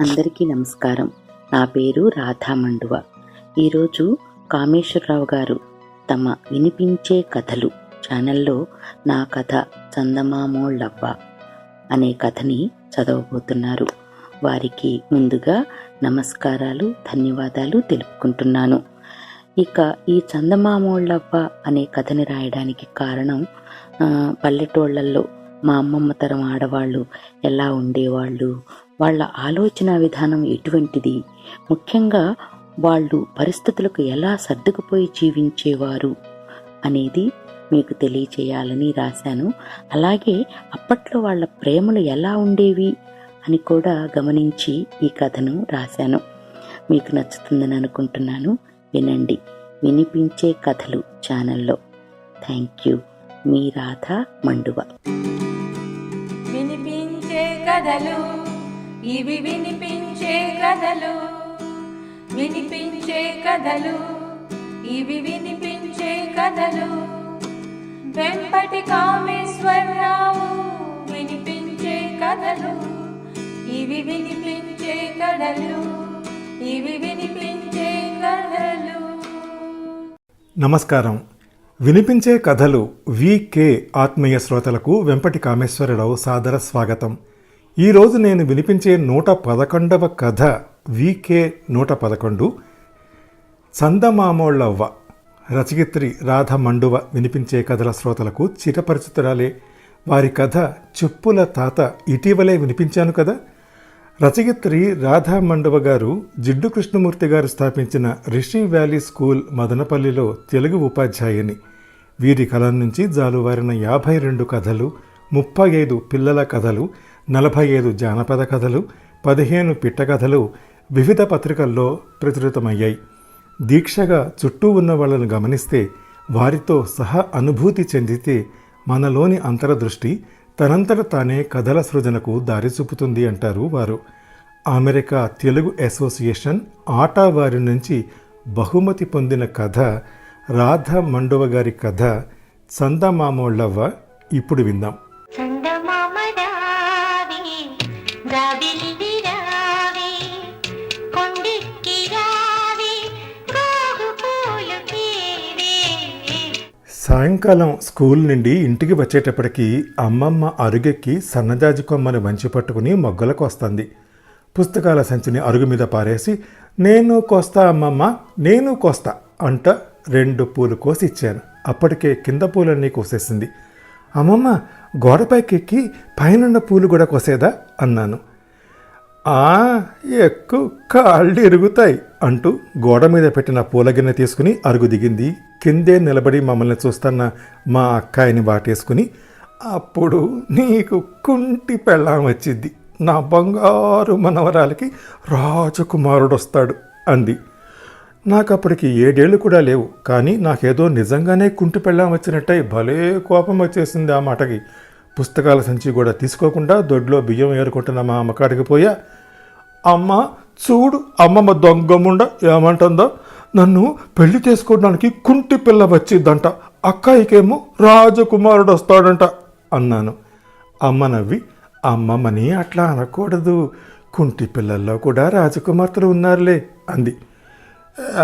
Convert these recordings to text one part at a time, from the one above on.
అందరికీ నమస్కారం. నా పేరు రాధా మండువ. ఈరోజు కామేశ్వరరావు గారు తమ వినిపించే కథలు ఛానల్లో నా కథ చందమామోళ్ళవ్వ అనే కథని చదవబోతున్నారు. వారికి ముందుగా నమస్కారాలు ధన్యవాదాలు తెలుపుకుంటున్నాను. ఇక ఈ చందమామోళ్ళవ్వ అనే కథని రాయడానికి కారణం పల్లెటూళ్ళల్లో మా అమ్మమ్మ తరం ఆడవాళ్ళు ఎలా ఉండేవాళ్ళు వాళ్ళ ఆలోచన విధానం ఎటువంటిది? ముఖ్యంగా వాళ్ళు పరిస్థితులకు ఎలా సర్దుకుపోయి జీవించేవారు అనేది మీకు తెలియచేయాలని రాశాను. అలాగే అప్పట్లో వాళ్ళ ప్రేమలు ఎలా ఉండేవి అని కూడా గమనించి ఈ కథను రాశాను. మీకు నచ్చుతుందని అనుకుంటున్నాను. వినండి. వినిపించే కథలు ఛానల్లో. Thank you. మీ రాధ మండువ. వినిపించే కథలు ఇవి వినిపించే కథలు వినిపించే కథలు ఇవి వినిపించే కథలు. వెంపటి కామేశ్వరరావు వినిపించే కథలు ఇవి వినిపించే కథలు ఇవి వినిపించే కథలు. నమస్కారం. వినిపించే కథలు వికే ఆత్మీయ శ్రోతలకు వెంపటి కామేశ్వరరావు సాదర స్వాగతం. ఈరోజు నేను వినిపించే నూట పదకొండవ కథ వికే నూట పదకొండు. చందమామోళ్ళవ్వ రచయిత్రి రాధ మండువ వినిపించే కథల శ్రోతలకు చిరపరిచితురాలే. వారి కథ చెప్పుల తాత ఇటీవలే వినిపించాను కదా. రచయిత్రి రాధా మండవ గారు జిడ్డు కృష్ణమూర్తి గారు స్థాపించిన రిషి వ్యాలీ స్కూల్ మదనపల్లిలో తెలుగు ఉపాధ్యాయుని. వీరి కలం నుంచి జాలువారిన యాభై రెండు కథలు ముప్పై ఐదు పిల్లల కథలు నలభై ఐదు జానపద కథలు పదిహేను పిట్ట కథలు వివిధ పత్రికల్లో ప్రచురితమయ్యాయి. దీక్షగా చుట్టూ ఉన్న వాళ్ళను గమనిస్తే వారితో సహా అనుభూతి చెందితే మనలోని అంతరదృష్టి తనంతట తానే కథల సృజనకు దారి చూపుతుంది అంటారు వారు. అమెరికా తెలుగు అసోసియేషన్ ఆటా వారి నుంచి బహుమతి పొందిన కథ రాధ మండువ గారి కథ చందమామోళ్ళవ్వ ఇప్పుడు విందాం సాయంకాలం స్కూల్ నుండి ఇంటికి వచ్చేటప్పటికి అమ్మమ్మ అరుగెక్కి సన్నజాజి కొమ్మని వంచి పట్టుకుని మొగ్గలకు వస్తుంది. పుస్తకాల సంచిని అరుగు మీద పారేసి నేను కోస్తా అమ్మమ్మ నేను కోస్తా అంట రెండు పూలు కోసి ఇచ్చాను. అప్పటికే కింద పూలన్నీ కోసేసింది. అమ్మమ్మ గోడపైకి ఎక్కి పైనున్న పూలు కూడా కోసేదా? అన్నాను. ఆ ఎక్కువ కాళ్ళు ఎరుగుతాయి అంటూ గోడ మీద పెట్టిన పూలగిన్నె తీసుకుని అరుగు దిగింది కిందే నిలబడి మమ్మల్ని చూస్తున్న మా అక్కాయిని వాటేసుకుని అప్పుడు నీకు కుంటి పెళ్ళాం వచ్చింది. నా బంగారు మనవరాలకి రాజకుమారుడు వస్తాడు అంది. నాకు అప్పటికి ఏడేళ్ళు కూడా లేవు కానీ నాకేదో నిజంగానే కుంటి పెళ్ళాం వచ్చినట్టయి భలే కోపం వచ్చేసింది ఆ మాటకి. పుస్తకాల సంచి కూడా తీసుకోకుండా దొడ్లో బియ్యం ఏరుకుంటున్న మా అమ్మకాడికి పోయా. అమ్మ చూడు అమ్మమ్మ దొంగముండ ఏమంటుందో. నన్ను పెళ్ళి చేసుకోవడానికి కుంటి పిల్ల వచ్చిందంట అక్కాయికేమో రాజకుమారుడు వస్తాడంట అన్నాను. అమ్మ నవ్వి అమ్మమ్మని అట్లా అనకూడదు. కుంటి పిల్లల్లో కూడా రాజకుమార్తెలు ఉన్నారులే అంది.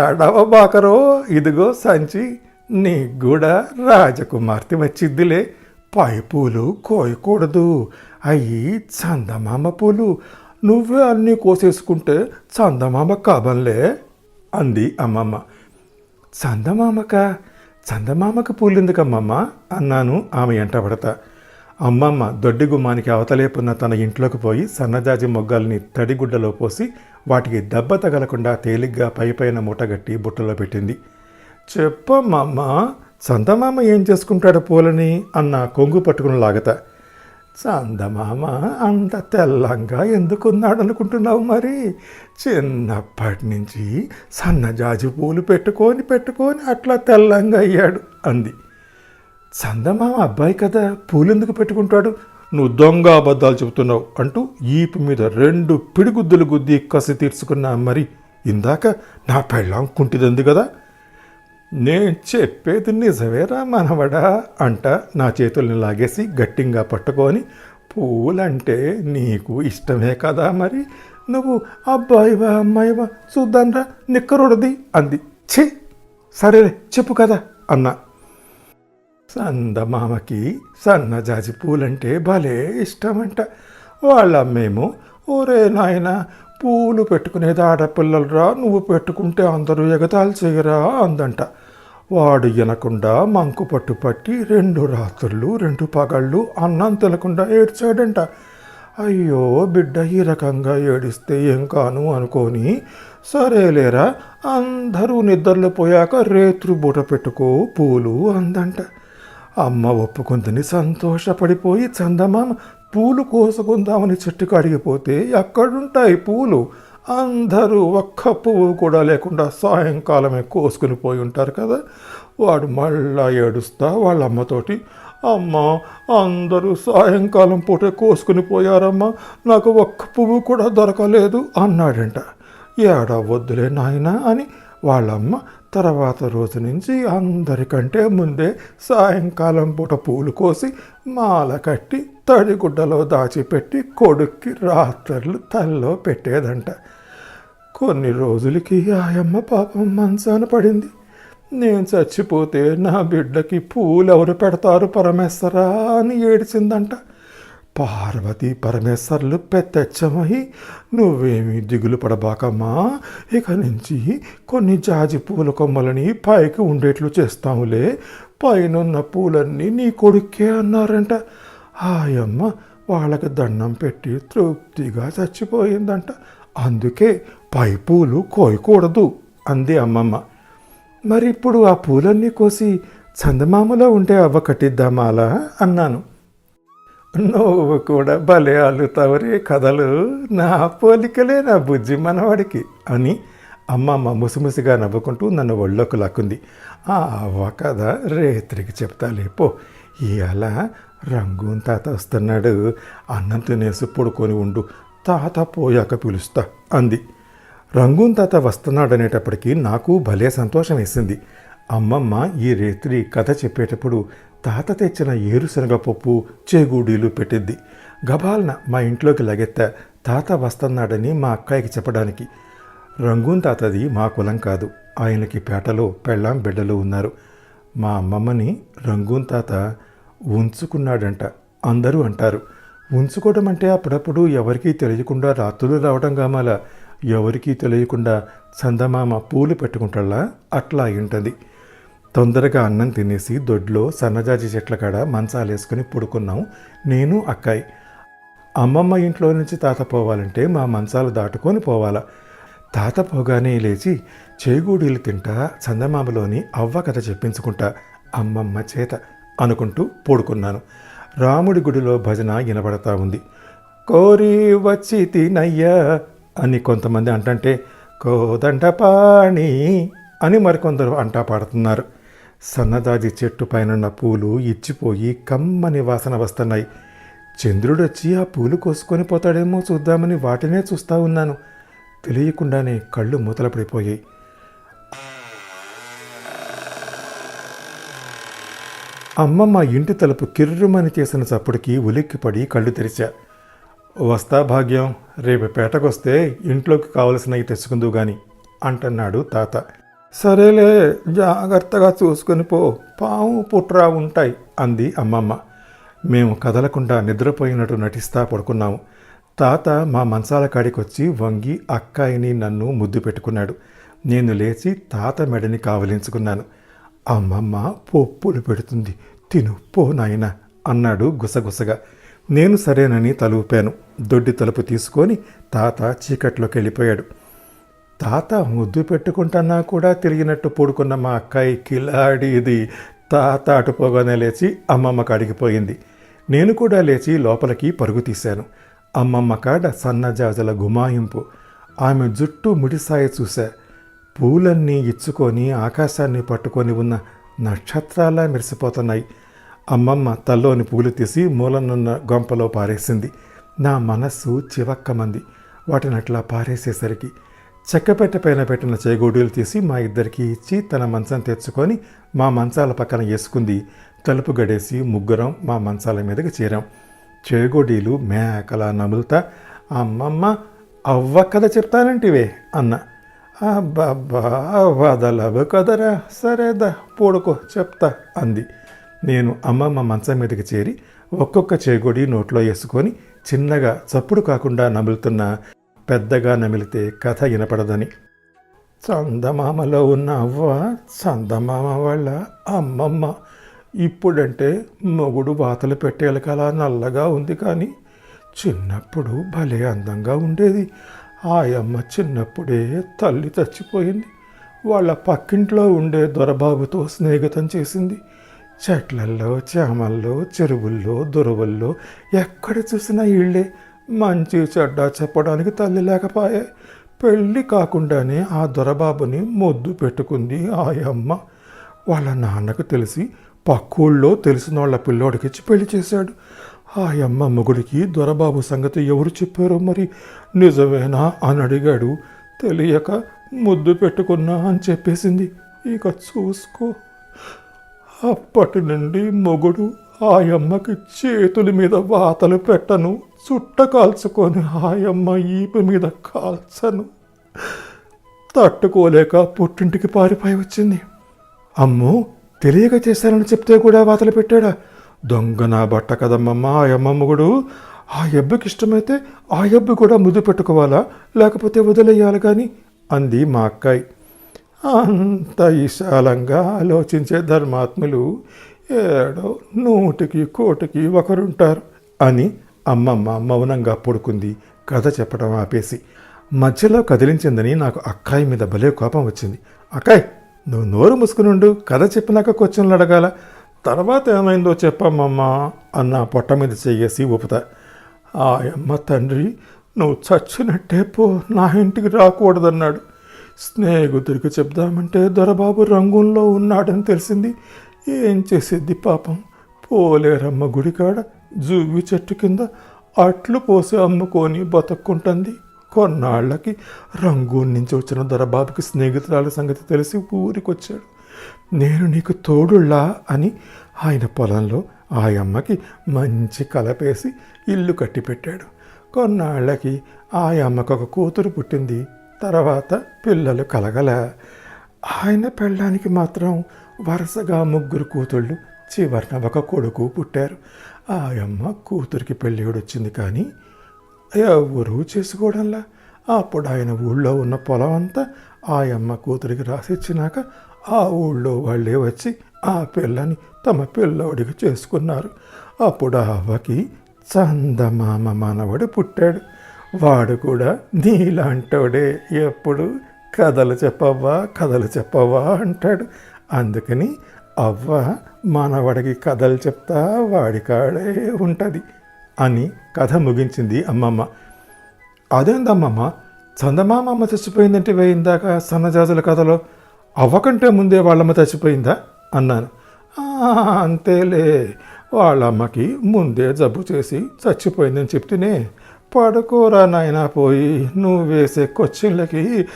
అడవ బాకరో ఇదిగో సంచి నీకు కూడా రాజకుమార్తె వచ్చిద్దిలే. పై పూలు కోయకూడదు. అయ్యి చందమామ పూలు. నువ్వే అన్నీ కోసేసుకుంటే చందమామ కాబంలే. అంది అమ్మమ్మ. చందమామక? చందమామక పూలెందుకమ్మమ్మ? అన్నాను ఆమె ఎంటబడతా. అమ్మమ్మ దొడ్డి గుమ్మానికి అవతలేపున్న తన ఇంట్లోకి పోయి సన్నజాజి మొగ్గల్ని తడిగుడ్డలో పోసి వాటికి దెబ్బ తగలకుండా తేలిగ్గా పైపైన మూటగట్టి బుట్టలో పెట్టింది. చెప్పమ్మమ్మ చందమామ ఏం చేసుకుంటాడు పూలని? అన్న కొంగు పట్టుకుని లాగత. చందమామ అంత తెల్లంగా ఎందుకున్నాడు అనుకుంటున్నావు మరి? చిన్నప్పటి నుంచి సన్నజాజి పూలు పెట్టుకొని పెట్టుకొని అట్లా తెల్లంగా అయ్యాడు అంది. చందమామ అబ్బాయి కదా పూలెందుకు పెట్టుకుంటాడు? నువ్వు దొంగ అబద్ధాలు చెబుతున్నావు అంటూ ఈపు మీద రెండు పిడిగుద్దులు గుద్ది కసి తీర్చుకున్నా మరి. ఇందాక నా పెళ్ళాం కుంటిదంది కదా నేను చెప్పేది నిజమేరా మనవడా అంట నా చేతుల్ని లాగేసి గట్టిగా పట్టుకొని. పూలంటే నీకు ఇష్టమే కదా మరి? నువ్వు అబ్బాయివా అమ్మాయివా? చూద్దాన్రా నిక్కరుడది అంది. ఛీ! సరేలే చెప్పు కదా అన్నా. సందమామకి సన్నజాజి పూలంటే భలే ఇష్టమంట. వాళ్ళమ్మేమో ఓరే నాయన పూలు పెట్టుకునేది ఆడపిల్లలరా నువ్వు పెట్టుకుంటే అందరూ ఎగతాలు చేయరా అందంట. వాడు వినకుండా మంకు పట్టు పట్టి రెండు రాత్రులు రెండు పగళ్ళు అన్నం తినకుండా ఏడ్చాడంట. అయ్యో బిడ్డ ఈ రకంగా ఏడిస్తే ఏం కాను అనుకొని సరేలేరా అందరూ నిద్రలో పోయాక రేత్రు బూట పెట్టుకో పూలు అందంట. అమ్మ ఒప్పుకుందని సంతోషపడిపోయి చందమామ పూలు కోసుకుందామని చెట్టుకు అడిగిపోతే ఎక్కడుంటాయి పూలు? అందరూ ఒక్క పువ్వు కూడా లేకుండా సాయంకాలమే కోసుకుని పోయి ఉంటారు కదా. వాడు మళ్ళా ఏడుస్తా వాళ్ళ అమ్మతోటి అమ్మ అందరూ సాయంకాలం పూటే కోసుకుని పోయారమ్మా నాకు ఒక్క పువ్వు కూడా దొరకలేదు అన్నాడంట. ఏడా వద్దులే నాయన అని వాళ్ళమ్మ తర్వాత రోజు నుంచి అందరికంటే ముందే సాయంకాలం పూట పూలు కోసి మాల కట్టి తడిగుడ్డలో దాచిపెట్టి కొడుక్కి రాత్రులు తల్లో పెట్టేదంట. కొన్ని రోజులకి ఆయమ్మ పాపం మంచాన పడింది. నేను చచ్చిపోతే నా బిడ్డకి పూలు ఎవరు పెడతారు పరమేశ్వరా అని ఏడిచిందంట. పార్వతి పరమేశ్వర్లు పెత్తెచ్చమై నువ్వేమీ దిగులు పడబాకమ్మా. ఇక నుంచి కొన్ని జాజి పూల కొమ్మలని పైకి ఉండేట్లు చేస్తాములే పైనున్న పూలన్నీ నీ కొడుక్కే అన్నారంట. ఆయమ్మ వాళ్ళకి దండం పెట్టి తృప్తిగా చచ్చిపోయిందంట. అందుకే పై పూలు కోయకూడదు అంది అమ్మమ్మ. మరి ఇప్పుడు ఆ పూలన్నీ కోసి చందమామలో ఉంటే అవ్వ కట్టిద్దామాలా? అన్నాను. నువ్వు కూడా భలే అల్లుతావరే కథలు. నా పోలికలే నా బుజ్జి మనవాడికి అని అమ్మమ్మ ముసిముసిగా నవ్వుకుంటూ నన్ను ఒళ్ళోకి లాక్కుంది. ఆ అవ్వ కథ రేత్రికి చెప్తాలే పో ఇవాళ రంగూన్ తాత వస్తున్నాడు. అన్నం తినేసి పడుకొని ఉండు. తాత పోయాక పిలుస్తా అంది. రంగూన్ తాత వస్తున్నాడనేటప్పటికీ నాకు భలే సంతోషం వేసింది అమ్మమ్మ ఈ రేత్రి కథ చెప్పేటప్పుడు తాత తెచ్చిన ఏరుశనగ పప్పు చేగూడీలు పెట్టిద్ది. గబాల్న మా ఇంట్లోకి లగెత్తా తాత వస్తున్నాడని మా అక్కాయికి చెప్పడానికి. రంగూన్ తాతది మా కులం కాదు. ఆయనకి పేటలో పెళ్ళాం బిడ్డలు ఉన్నారు. మా అమ్మమ్మని రంగూన్ తాత ఉంచుకున్నాడంట. అందరూ అంటారు. ఉంచుకోవడం అంటే అప్పుడప్పుడు ఎవరికీ తెలియకుండా రాత్రులు రావడం కామాల? ఎవరికీ తెలియకుండా చందమామ పూలు పెట్టుకుంటాళ్ళా? అట్లా ఉంటుంది. తొందరగా అన్నం తినేసి దొడ్లో సన్నజాజి చెట్ల కాడ మంచాలేసుకుని పడుకున్నాం. నేను అక్కాయి. అమ్మమ్మ ఇంట్లో నుంచి తాత పోవాలంటే మా మంచాలు దాటుకొని పోవాలా. తాత పోగానే లేచి చేగూడీలు తింటా చందమామలోని అవ్వ కథ చెప్పించుకుంటా అమ్మమ్మ చేత అనుకుంటూ పడుకున్నాను. రాముడి గుడిలో భజన వినబడతా ఉంది. కోరి వచ్చి తినయ్యా అని కొంతమంది అంటంటే కోదండ పాణి అని మరికొందరు అంటా పాడుతున్నారు. సన్నదాజి చెట్టు పైనున్న పూలు ఇచ్చిపోయి కమ్మని వాసన వస్తున్నాయి. చంద్రుడొచ్చి ఆ పూలు కోసుకొని పోతాడేమో చూద్దామని వాటినే చూస్తా ఉన్నాను. తెలియకుండానే కళ్ళు మూతలపడిపోయాయి. మా ఇంటి తలుపు కిర్రుమని చేసిన చప్పుడుకి ఉలిక్కిపడి కళ్ళు తెరిచా. వస్తా భాగ్యం రేపు పేటకొస్తే ఇంట్లోకి కావలసినవి తెచ్చుకుందు గాని అంటున్నాడు తాత. సరేలే జాగ్రత్తగా చూసుకుని పో. పాము పుట్రా ఉంటాయి అంది అమ్మమ్మ. మేము కదలకుండా నిద్రపోయినట్టు నటిస్తా పడుకున్నాము. తాత మా మంచాల కాడికి వచ్చి వంగి అక్కాయిని నన్ను ముద్దు పెట్టుకున్నాడు. నేను లేచి తాత మెడని కావలించుకున్నాను. అమ్మమ్మ పప్పులు పెడుతుంది తిను పో నాయనా అన్నాడు గుసగుసగా. నేను సరేనని తలూపాను. దొడ్డి తలుపు తీసుకొని తాత చీకట్లోకి వెళ్ళిపోయాడు తాత ముద్దు పెట్టుకుంటున్నా కూడా తిరిగినట్టు పూడుకున్న మా అక్కాయి కిలాడి ఇది తాత అటుపోగానే లేచి అమ్మమ్మ కాడికిపోయింది నేను కూడా లేచి లోపలికి పరుగు తీశాను. అమ్మమ్మ కాడ సన్నజాజల గుమాయింపు. ఆమె జుట్టు ముడిసాయ చూశా. పూలన్నీ ఇచ్చుకొని ఆకాశాన్ని పట్టుకొని ఉన్న నక్షత్రాలా మెరిసిపోతున్నాయి. అమ్మమ్మ తల్లోని పూలు తీసి మూలనున్న గొంపలో పారేసింది. నా మనస్సు చివక్కమంది. వాటిని అట్లా పారేసేసరికి చెక్కపెట్ట పైన పెట్టిన చేగోడీలు తీసి మా ఇద్దరికి ఇచ్చి తన మంచం తెచ్చుకొని మా మంచాల పక్కన వేసుకుంది. తలుపు గడేసి ముగ్గురం మా మంచాల మీదకి చేరాం. చేగోడీలు మేకలా నములుతా అమ్మమ్మ అవ్వ కథ చెప్తానంటివే అన్న. అబ్బబ్బా వదలవు కదరా సరేదా పూడుకో చెప్తా అంది. నేను అమ్మమ్మ మంచం మీదకి చేరి ఒక్కొక్క చేగోడి నోట్లో వేసుకొని చిన్నగా చప్పుడు కాకుండా నములుతున్న పెద్దగా నమిలితే కథ వినపడదని. చందమామలో ఉన్న అవ్వ చందమామ వాళ్ళ అమ్మమ్మ. ఇప్పుడంటే మొగుడు వాతలు పెట్టేలకలా నల్లగా ఉంది కానీ చిన్నప్పుడు భలే అందంగా ఉండేది. ఆయమ్మ చిన్నప్పుడే తల్లి చచ్చిపోయింది. వాళ్ళ పక్కింట్లో ఉండే దొరబాబుతో స్నేహితం చేసింది. చెట్లల్లో చేమల్లో చెరువుల్లో దొరవల్లో ఎక్కడ చూసినా ఇళ్ళే. మంచి చెడ్డ చెప్పడానికి తల్లి లేకపోయే. పెళ్ళి కాకుండానే ఆ దొరబాబుని మొద్దు పెట్టుకుంది ఆయమ్మ. వాళ్ళ నాన్నకు తెలిసి పక్కూళ్ళో తెలిసిన వాళ్ళ పిల్లోడికిచ్చి పెళ్ళి చేశాడు. ఆయమ్మ మొగుడికి దొరబాబు సంగతి ఎవరు చెప్పారో మరి నిజమేనా అని అడిగాడు. తెలియక ముద్దు పెట్టుకున్నా అని చెప్పేసింది. ఇక చూసుకో. అప్పటి నుండి మొగుడు ఆయమ్మకి చేతుల మీద వాతలు పెట్టను. చుట్ట కాల్చుకొని హాయమ్మ ఈపు మీద కాల్చను. తట్టుకోలేక పుట్టింటికి పారిపోయి వచ్చింది. అమ్మో తెలియక చేశానని చెప్తే కూడా వాతలు పెట్టాడా? దొంగ నా బట్ట కదమ్మమ్మ ఆ అమ్మమ్మగుడు ఆ ఎబ్బకి ఇష్టమైతే ఆ ఎబ్బు కూడా ముద్దు పెట్టుకోవాలా? లేకపోతే వదిలేయాలి కానీ అంది మా అక్కాయి. అంత విశాలంగా ఆలోచించే ధర్మాత్ములు ఏడో నూటికి కోటికి ఒకరుంటారు అని అమ్మమ్మ మౌనంగా పడుకుంది. కథ చెప్పడం ఆపేసి. మధ్యలో కదిలించిందని నాకు అక్కాయి మీద భలే కోపం వచ్చింది. అక్కాయ్ నువ్వు నోరు మూసుకునుండు కథ చెప్పినాక క్వశ్చన్లు అడగాల. తర్వాత ఏమైందో చెప్పమ్మమ్మా అన్న పొట్ట మీద చెయ్యేసి ఊపుతా. ఆయమ్మ తండ్రి నువ్వు చచ్చినట్టే పో నా ఇంటికి రాకూడదన్నాడు. స్నేహితుడికి చెప్దామంటే దొరబాబు రంగుల్లో ఉన్నాడని తెలిసింది. ఏం చేసేది పాపం? పోలేరమ్మ గుడికాడ జూవి చెట్టు కింద అట్లు పోసి అమ్ముకొని బతుక్కుంటుంది. కొన్నాళ్ళకి రంగూన్ నుంచి వచ్చిన దొరబాబుకి స్నేహితురాల సంగతి తెలిసి ఊరికొచ్చాడు. నేను నీకు తోడుళ్ళా అని ఆయన పొలంలో ఆ అమ్మకి మంచి కలపేసి ఇల్లు కట్టి పెట్టాడు కొన్నాళ్ళకి ఆ అమ్మకు ఒక కూతురు పుట్టింది. తర్వాత పిల్లలు కలగల. ఆయన పెళ్ళానికి మాత్రం వరుసగా ముగ్గురు కూతుళ్ళు చివరిన ఒక కొడుకు పుట్టారు. ఆ అమ్మ కూతురికి పెళ్ళిడు వచ్చింది కానీ ఎవరూ చేసుకోవడంలా అప్పుడు ఆయన ఊళ్ళో ఉన్న పొలం అంతా ఆ అమ్మ కూతురికి రాసిచ్చినాక ఆ ఊళ్ళో వాళ్ళే వచ్చి ఆ పిల్లని తమ పిల్లోడికి చేసుకున్నారు. అప్పుడు ఆ అవ్వకి చందమామ మనవడు పుట్టాడు. వాడు కూడా నీలాంటోడే ఎప్పుడు కథలు చెప్పవ్వా కథలు చెప్పవ్వా అంటాడు. అందుకని అవ్వ మనవడికి కథలు చెప్తా వాడి కాడే ఉంటుంది అని కథ ముగించింది అమ్మమ్మ. అదేందమ్మమ్మ? చందమామ అమ్మ చచ్చిపోయిందంటే వేయిందాక సన్నజాజుల కథలో అవ్వకంటే ముందే వాళ్ళమ్మ చచ్చిపోయిందా? అన్నాను. అంతేలే. వాళ్ళమ్మకి ముందే జబ్బు చేసి చచ్చిపోయిందని చెప్తేనే పడుకోరా నాయనా పోయి నువ్వు వేసే కొచ్చిళ్ళకి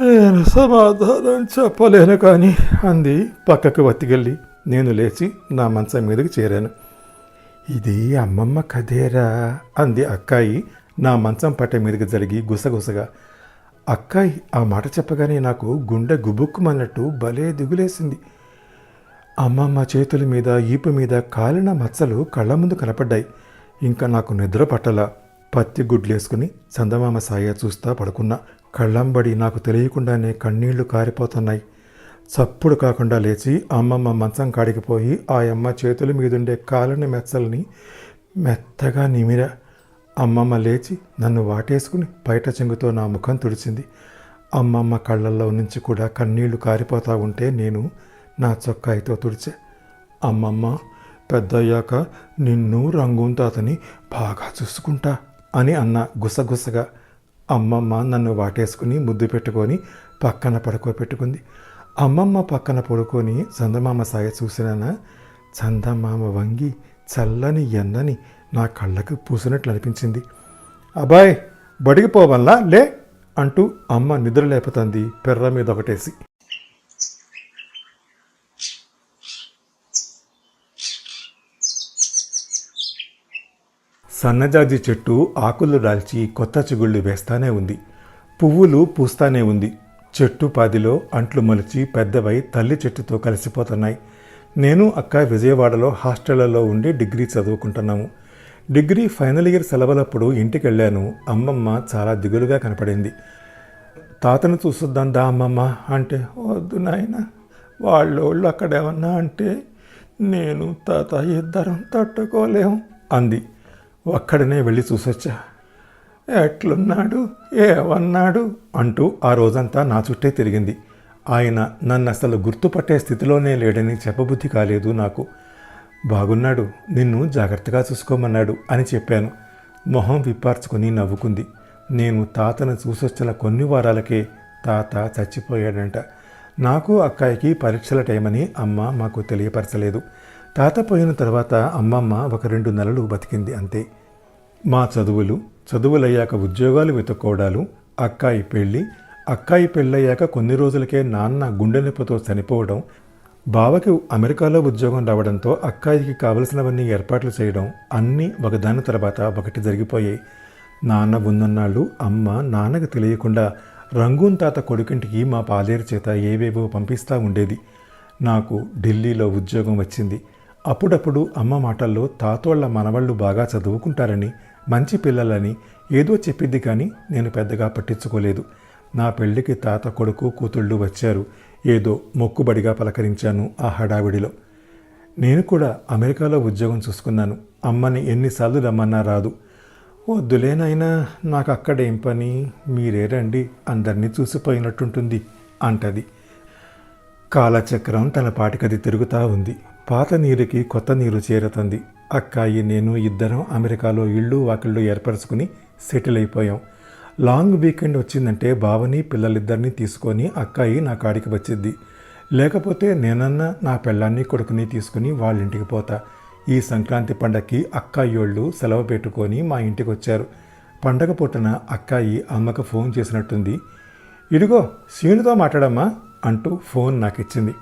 నేను సమాధానం చెప్పలేను కానీ అంది. పక్కకు వత్తికెళ్ళి నేను లేచి నా మంచం మీదకి చేరాను. ఇది అమ్మమ్మ కదేరా అంది అక్కాయి. నా మంచం పట్టె మీదకి జరిగి గుసగుసగా అక్కాయి ఆ మాట చెప్పగానే నాకు గుండె గుబుక్కుమన్నట్టు భలే దిగులేసింది. అమ్మమ్మ చేతుల మీద ఈపు మీద కాలిన మచ్చలు కళ్ళ ముందు కనపడ్డాయి. ఇంకా నాకు నిద్ర పట్టలా. పత్తి గుడ్లేసుకుని చందమామ సాయ చూస్తా పడుకున్నా. కళ్ళంబడి నాకు తెలియకుండానే కన్నీళ్ళు కారిపోతున్నాయి. చప్పుడు కాకుండా లేచి అమ్మమ్మ మంచం కాడికి పోయి ఆ అమ్మ చేతుల మీదుండే కాలని మెచ్చల్ని మెత్తగా నిమిరా. అమ్మమ్మ లేచి నన్ను వాటేసుకుని బయట చెంగుతో నా ముఖం తుడిచింది. అమ్మమ్మ కళ్ళల్లో నుంచి కూడా కన్నీళ్ళు కారిపోతా ఉంటే నేను నా చొక్కాయితో తుడిచా. అమ్మమ్మ పెద్దయ్యాక నిన్ను రంగుంతాతని బాగా చూసుకుంటా. అని అన్న గుసగుసగా అమ్మమ్మ నన్ను వాటేసుకుని ముద్దు పెట్టుకొని పక్కన పడుకోబెట్టుకుంది. అమ్మమ్మ పక్కన పడుకొని చందమామ సాయ చూసినాన? చందమామ వంగి చల్లని ఎన్నని నా కళ్ళకు పూసినట్లు అనిపించింది. అబ్బాయ్ బడికి పోవల్లా? లే అంటూ అమ్మ నిద్ర లేపుతుంది పెర్ర మీద ఒకటేసి. సన్నజాజి చెట్టు ఆకులు రాల్చి కొత్త చిగుళ్ళు వేస్తానే ఉంది. పువ్వులు పూస్తానే ఉంది. చెట్టు పాదిలో అంట్లు మొలిచి పెద్దవై తల్లి చెట్టుతో కలిసిపోతున్నాయి. నేను అక్క విజయవాడలో హాస్టళ్ళలో ఉండి డిగ్రీ చదువుకుంటున్నాము. డిగ్రీ ఫైనల్ ఇయర్ సెలవులప్పుడు ఇంటికి వెళ్ళాను అమ్మమ్మ చాలా దిగులుగా కనపడింది. తాతను చూసొద్దాం దా అమ్మమ్మ అంటే వద్దు నాయన వాళ్ళోళ్ళు అక్కడ ఏమన్నా అంటే నేను తాత ఇద్దరం తట్టుకోలేం అంది. ఒక్కడనే వెళ్ళి చూసొచ్చా. ఎట్లున్నాడు? ఏమన్నాడు? అంటూ ఆ రోజంతా నా చుట్టే తిరిగింది. ఆయన నన్ను అసలు గుర్తుపట్టే స్థితిలోనే లేడని చెప్పబుద్ధి కాలేదు నాకు. బాగున్నాడు నిన్ను జాగ్రత్తగా చూసుకోమన్నాడు అని చెప్పాను. మొహం విప్పార్చుకొని నవ్వుకుంది. నేను తాతను చూసొచ్చిన కొన్ని వారాలకే తాత చచ్చిపోయాడంట. నాకు అక్కాయికి పరీక్షల టైమని అమ్మ మాకు తెలియపరచలేదు. తాత పోయిన తర్వాత అమ్మమ్మ ఒక రెండు నెలలు బతికింది అంతే. మా చదువులు చదువులయ్యాక ఉద్యోగాలు వెతుక్కోవడాలు అక్కాయి పెళ్ళి అక్కాయి పెళ్ళయ్యాక కొన్ని రోజులకే నాన్న గుండె నొప్పితో చనిపోవడం బావకి అమెరికాలో ఉద్యోగం రావడంతో అక్కాయికి కావలసినవన్నీ ఏర్పాట్లు చేయడం అన్నీ ఒకదాని తర్వాత ఒకటి జరిగిపోయాయి. నాన్న ఉన్నన్నాళ్ళు అమ్మ నాన్నకు తెలియకుండా రంగూన్ తాత కొడుకింటికి మా పాలేరు చేత ఏవేవో పంపిస్తూ ఉండేది. నాకు ఢిల్లీలో ఉద్యోగం వచ్చింది. అప్పుడప్పుడు అమ్మ మాటల్లో తాతోళ్ళ మనవళ్ళు బాగా చదువుకుంటారని మంచి పిల్లలని ఏదో చెప్పింది కానీ నేను పెద్దగా పట్టించుకోలేదు. నా పెళ్ళికి తాత కొడుకు కూతుళ్ళు వచ్చారు. ఏదో మొక్కుబడిగా పలకరించాను ఆ హడావిడిలో. నేను కూడా అమెరికాలో ఉద్యోగం చూసుకున్నాను. అమ్మని ఎన్నిసార్లు రమ్మన్నా రాదు. వద్దులేనైనా నాకు అక్కడేం పని? మీరే రండి అందరినీ చూసిపోయినట్టుంటుంది అంటది. కాలచక్రం తన పాటికది తిరుగుతూ ఉంది. పాత నీరుకి కొత్త నీరు చేరుతుంది. అక్కాయి నేను ఇద్దరం అమెరికాలో ఇళ్ళు వాకిళ్ళు ఏర్పరచుకుని సెటిల్ అయిపోయాం. లాంగ్ వీకెండ్ వచ్చిందంటే బావని పిల్లలిద్దరినీ తీసుకొని అక్కాయి నా కాడికి వచ్చింది లేకపోతే నేనన్నా నా పెళ్ళాన్ని కొడుకుని తీసుకుని వాళ్ళ ఇంటికి పోతా. ఈ సంక్రాంతి పండగకి అక్కాయోళ్ళు సెలవు పెట్టుకొని మా ఇంటికి వచ్చారు పండగ పూటన అక్కాయి అమ్మకు ఫోన్ చేసినట్టుంది. ఇదిగో శీనుతో మాట్లాడమ్మా అంటూ ఫోన్ నాకు ఇచ్చింది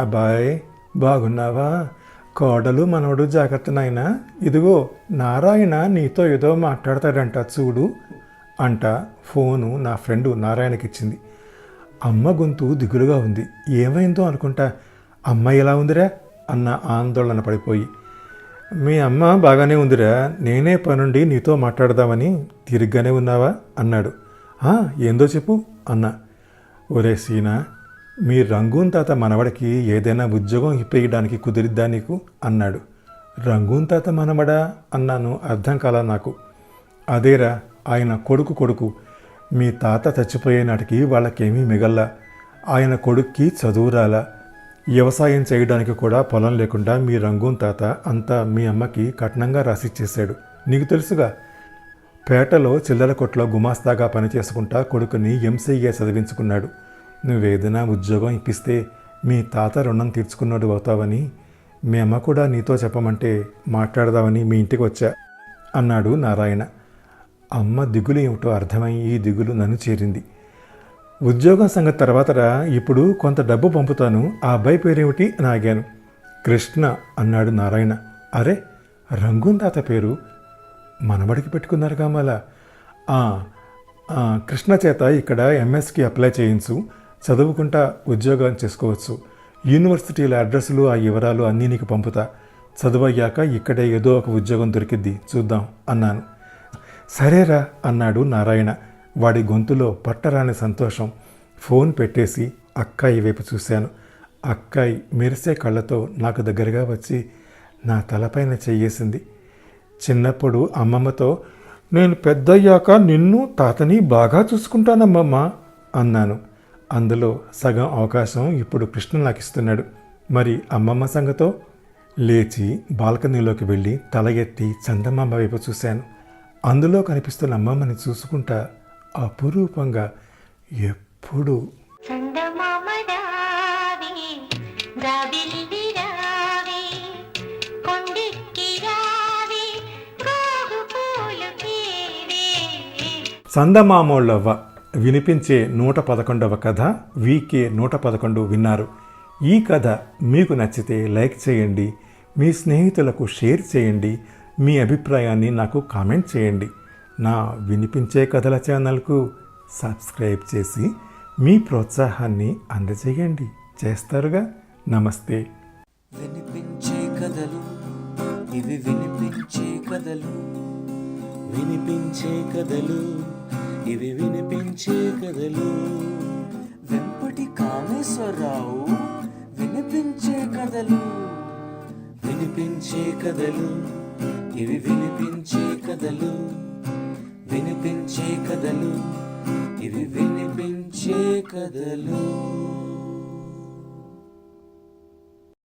అబ్బాయ్ బాగున్నావా? కోడలు మనవడు జాగ్రత్త నాయనా. ఇదిగో నారాయణ నీతో ఏదో మాట్లాడతాడంట చూడు అంట ఫోను నా ఫ్రెండు నారాయణకి ఇచ్చింది అమ్మ గొంతు దిగులుగా ఉంది. ఏమైందో అనుకుంటా. అమ్మ ఎలా ఉందిరా? అన్న ఆందోళన పడిపోయి. మీ అమ్మ బాగానే ఉందిరా. నేనే పనుండి నీతో మాట్లాడదామని తిరిగ్గానే ఉన్నావా? అన్నాడు. ఏందో చెప్పు అన్నా. ఒరే సీనా మీ రంగూన్ తాత మనవడికి ఏదైనా ఉద్యోగం ఇప్పేయడానికి కుదిరిద్దా నీకు? అన్నాడు. రంగూన్ తాత మనవడా? అన్నాను అర్థం కాల నాకు. అదేరా ఆయన కొడుకు కొడుకు. మీ తాత చచ్చిపోయే నాటికి వాళ్ళకేమీ మిగల్లా. ఆయన కొడుక్కి చదువు రాలా. వ్యవసాయం చేయడానికి కూడా పొలం లేకుండా మీ రంగూన్ తాత అంతా మీ అమ్మకి కఠినంగా రాసిచ్చేశాడు. నీకు తెలుసుగా పేటలో చిల్లర కొట్లో గుమాస్తాగా పనిచేసుకుంటా కొడుకుని ఎంసీఏ చదివించుకున్నాడు. నువ్వేదైనా ఉద్యోగం ఇప్పిస్తే మీ తాత రుణం తీర్చుకున్నాడు అవుతావని మీ అమ్మ కూడా నీతో చెప్పమంటే మాట్లాడదామని మీ ఇంటికి వచ్చా అన్నాడు నారాయణ. అమ్మ దిగులు ఏమిటో అర్థమై ఈ దిగులు నన్ను చేరింది. ఉద్యోగం సంగతి తర్వాతరా ఇప్పుడు కొంత డబ్బు పంపుతాను ఆ అబ్బాయి పేరేమిటి అని ఆగాను కృష్ణ అన్నాడు నారాయణ. అరే రంగున్ తాత పేరు? మనబడికి పెట్టుకున్నారు కామాల. కృష్ణ చేత ఇక్కడ ఎంఎస్కి అప్లై చేయించు. చదువుకుంటా ఉద్యోగం చేసుకోవచ్చు. యూనివర్సిటీల అడ్రస్లు ఆ వివరాలు అన్నీ నీకు పంపుతా. చదువయ్యాక ఇక్కడే ఏదో ఒక ఉద్యోగం దొరికిద్ది. చూద్దాం అన్నాను. సరేరా అన్నాడు నారాయణ. వాడి గొంతులో పట్టరాని సంతోషం. ఫోన్ పెట్టేసి అక్కాయి వైపు చూశాను. అక్కాయి మెరిసే కళ్ళతో నాకు దగ్గరగా వచ్చి నా తలపైన చెయ్యేసింది చిన్నప్పుడు అమ్మమ్మతో నేను పెద్దయ్యాక నిన్ను తాతని బాగా చూసుకుంటానమ్మమ్మ అన్నాను. అందులో సగం అవకాశం ఇప్పుడు కృష్ణ నాకు ఇస్తున్నాడు. మరి అమ్మమ్మ సంగతో? లేచి బాల్కనీలోకి వెళ్ళి తల ఎత్తి చందమామ వైపు చూశాను. అందులో కనిపిస్తున్న అమ్మమ్మని చూసుకుంటా అపురూపంగా ఎప్పుడు? చందమామ రావే జాబిల్లి రావే కొండెక్కి రావే గోగు పూలు తేవే. సందమామోళ్ళవ్వ వినిపించే నూట పదకొండవ కథ వీకే నూట పదకొండు విన్నారు. ఈ కథ మీకు నచ్చితే లైక్ చేయండి మీ స్నేహితులకు షేర్ చేయండి మీ అభిప్రాయాన్ని నాకు కామెంట్ చేయండి. నా వినిపించే కథల ఛానల్కు సబ్స్క్రైబ్ చేసి మీ ప్రోత్సాహాన్ని అందజేయండి. చేస్తారుగా? నమస్తే. వినిపించే కథలు ఇవి వినిపించే కథలు వినిపించే కథలు ఇవి వినిపించే కథలు. వెంపటి కామేశ్వరరావు వినిపించే కథలు. వినిపించే కథలు. ఇవి వినిపించే కథలు. వినిపించే కథలు. ఇవి వినిపించే కథలు.